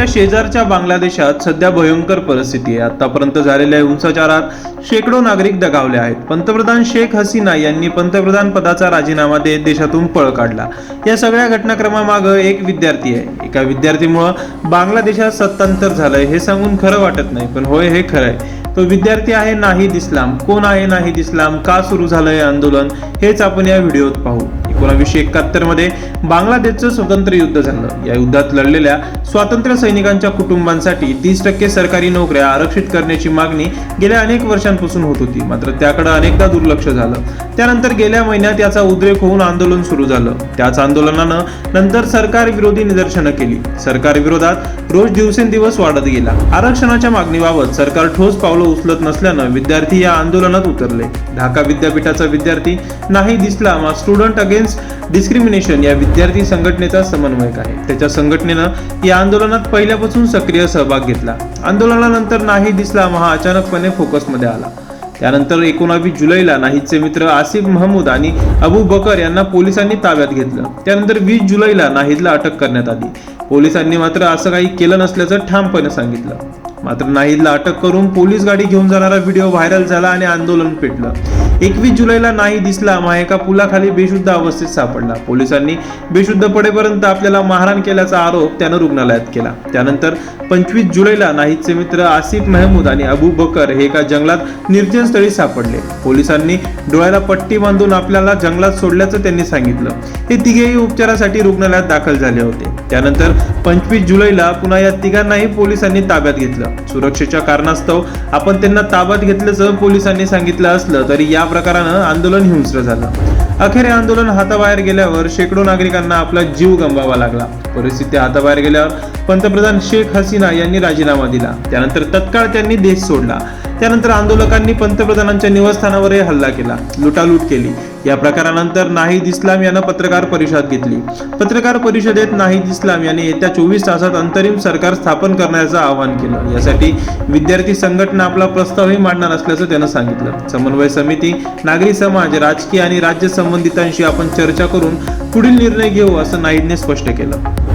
आपल्या शेजारच्या बांगलादेशात सध्या भयंकर परिस्थिती आहे. आतापर्यंत झालेल्या हिंसाचारात शेकडो नागरिक दगावले आहेत. पंतप्रधान शेख हसीना यांनी पंतप्रधान पदाचा राजीनामा देत देशातून पळ काढला. या सगळ्या घटनाक्रमामागं एक विद्यार्थी आहे. एका विद्यार्थीमुळं बांगलादेशात सत्तांतर झालंय हे सांगून खरं वाटत नाही पण होय हे खरं आहे तो विद्यार्थी आहे नाहीद इस्लाम. कोण आहे नाहीद इस्लाम? का सुरू झालं हे आंदोलन? हेच आपण या व्हिडिओत पाहू. एकोणावीसशे एकाहत्तरमध्ये बांगलादेशचं स्वतंत्र युद्ध झालं. या युद्धात लढलेल्या स्वातंत्र्य सैनिकांच्या कुटुंबांसाठी तीस टक्के सरकारी नोकऱ्या आरक्षित करण्याची मागणी गेल्या अनेक वर्षांपासून होत होती. मात्र त्याकडे अनेकदा दुर्लक्ष झालं. त्यानंतर गेल्या महिन्यात याचा उद्रेक होऊन आंदोलन सुरू झालं. त्याच आंदोलनानं नंतर सरकार विरोधी निदर्शनं केली. सरकार विरोधात रोज दिवसेंदिवस वाढत गेला. आरक्षणाच्या मागणीबाबत सरकार ठोस पावलं उचलत नसल्यानं विद्यार्थी या आंदोलनात उतरले. ढाका विद्यापीठाचा विद्यार्थी नाही दिसला मग स्टुडंट अगेन्स्ट डिस्क्रिमिनेशन या विद्यार्थी संघटनेचा समन्वयक आहे. त्याच्या संघटनेनं या आंदोलनात पहिल्यापासून सक्रिय सहभाग घेतला. आंदोलनानंतर नाही दिसला महा अचानकपणे फोकसमध्ये आला. त्यानंतर एकोणावीस जुलैला नाहीदचे मित्र आसिफ महमूद आणि अबू बकर यांना पोलिसांनी ताब्यात घेतलं. त्यानंतर वीस जुलैला नाहीदला अटक करण्यात आली. पोलिसांनी मात्र असं काही केलं नसल्याचं ठामपणे सांगितलं. मात्र नाहीदला अटक करून पोलीस गाडी घेऊन जाणारा व्हिडिओ व्हायरल झाला आणि आंदोलन पेटलं. एकवीस जुलैला नाही दिसला मायका पुलाखाली बेशुद्ध अवस्थेत सापडला. पोलिसांनी बेशुद्ध पडेपर्यंत आपल्याला मारहाण केल्याचा आरोप त्यानं रुग्णालयात केला. त्यानंतर पंचवीस जुलैला नाहीदचे मित्र आसिफ महमूद आणि अबू बकर हे एका जंगलात निर्जन स्थळी सापडले. पोलिसांनी डोळ्याला पट्टी बांधून आपल्याला जंगलात सोडल्याचं त्यांनी सांगितलं. हे तिघेही उपचारासाठी रुग्णालयात दाखल झाले होते. त्यानंतर पंचवीस जुलैला पुन्हा या तिघांनाही पोलिसांनी ताब्यात घेतलं. सुरक्षेच्या कारणास्तव आपण त्यांना ताब्यात घेतल्याचं पोलिसांनी सांगितलं असलं तरी या प्रकारानं आंदोलन हिंस्र झालं. अखेर हे आंदोलन हाताबाहेर गेल्यावर शेकडो नागरिकांना आपला जीव गमवावा लागला. परिस्थिती हाताबाहेर गेल्यावर पंतप्रधान शेख हसीना यांनी राजीनामा दिला. त्यानंतर तत्काळ त्यांनी देश सोडला. त्यानंतर आंदोलकांनी पंतप्रधानांच्या निवासस्थानावरही हल्ला केला लुटालूट केली. या प्रकारानंतर नाहीद इस्लाम यानं पत्रकार परिषद घेतली. पत्रकार परिषदेत नाहीद इस्लाम यांनी येत्या चोवीस तासात अंतरिम सरकार स्थापन करण्याचं आवाहन केलं. यासाठी विद्यार्थी संघटना आपला प्रस्तावही मांडणार असल्याचं त्यानं सांगितलं. समन्वय समिती नागरी समाज राजकीय आणि राज्य संबंधितांशी आपण चर्चा करून पुढील निर्णय घेऊ असं नाईडने स्पष्ट केलं.